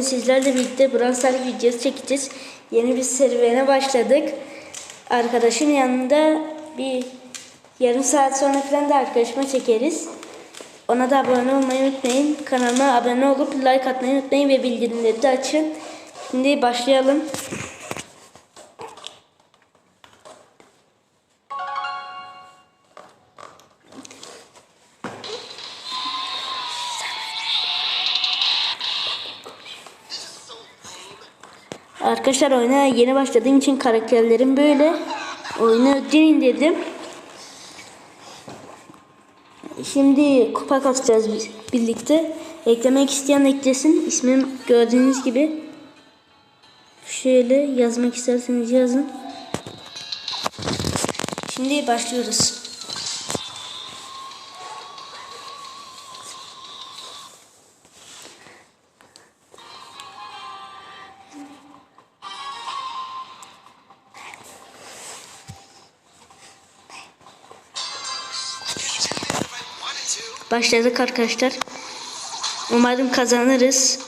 Sizlerle birlikte Brawl Stars videosu çekeceğiz. Yeni bir serüvene başladık. Arkadaşın yanında bir yarım saat sonra falan da arkadaşıma çekeriz. Ona da abone olmayı unutmayın. Kanalıma abone olup like atmayı unutmayın ve bildirimleri de açın. Şimdi başlayalım. Arkadaşlar oyuna yeni başladığım için karakterlerim böyle. Oyunu dün indirdim. Şimdi kupa kasacağız biz birlikte. Eklemek isteyen eklesin. İsmim gördüğünüz gibi. Şöyle yazmak isterseniz yazın. Şimdi başlıyoruz. Başladık arkadaşlar. Umarım kazanırız.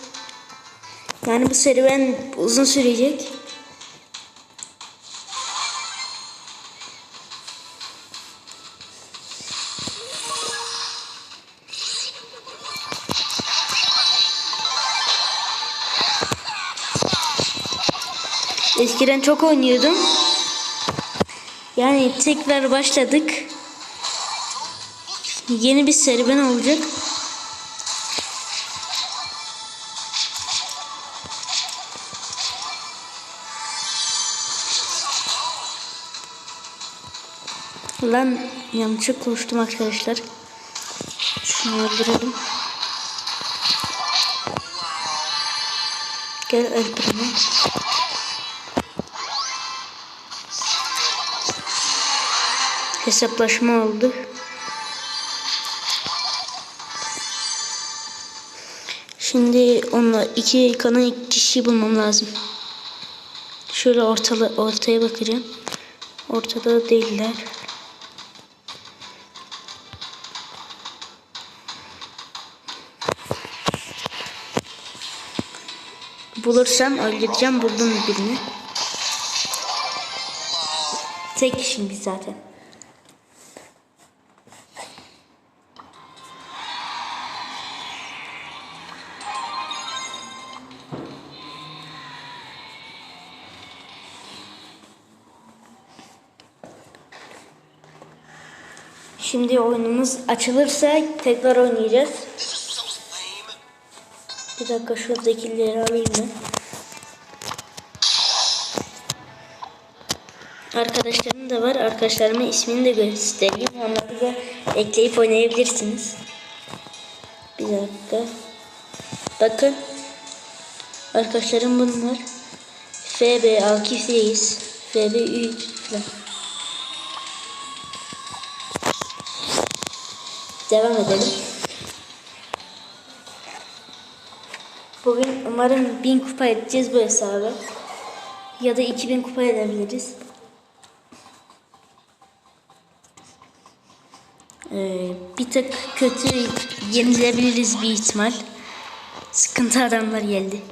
Yani bu serüven uzun sürecek. Eskiden çok oynuyordum. Yani tekrar başladık. Yeni bir serüven olacak. Lan yanlışlıkla koştum arkadaşlar. Şunu öldürelim. Gel öldürelim. Hesaplaşma oldu. Şimdi onunla iki kalan iki kişi bulmam lazım. Şöyle ortalı, ortaya bakacağım. Ortada değiller. Bulursam öldüreceğim. Buldum birini. Tek kişiyim biz zaten. Şimdi oyunumuz açılırsa tekrar oynayacağız. Bir dakika şuradakileri alayım ben. Arkadaşlarım da var. Arkadaşlarıma ismini de göstereyim. Onları da ekleyip oynayabilirsiniz. Bir dakika. Bakın. Arkadaşlarım bunlar. FB Akif Reis. FB 3 falan. Devam edelim. Bugün umarım 1000 kupa edeceğiz bu hesabı. Ya da 2000 kupa edebiliriz. Ee, bir tık kötü yenilebiliriz bir ihtimal. Sıkıntı adamlar geldi.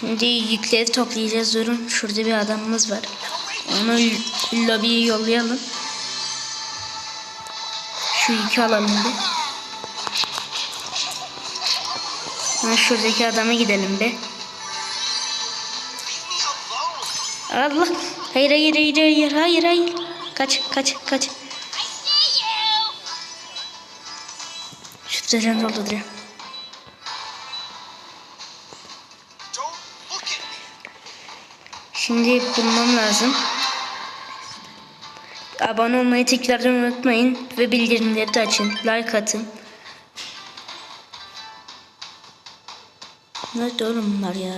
Şimdi yükleri toplayacağız. Durun. Şurada bir adamımız var. Onu lobiye yollayalım. Şu yükü alalım bir. Ha, şuradaki adama gidelim be. Allah. Hayır hayır hayır hayır hayır hayır. Kaç kaç kaç. Şu düzen dolduruyor. Şimdi bulmam lazım. Abone olmayı tekrardan unutmayın ve bildirimleri de açın. Like atın. Nerede oğlum bunlar ya?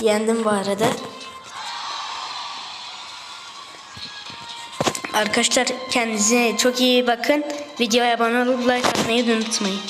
Yendim bu arada. Arkadaşlar kendinize çok iyi bakın. Videoya abone olup like atmayı unutmayın.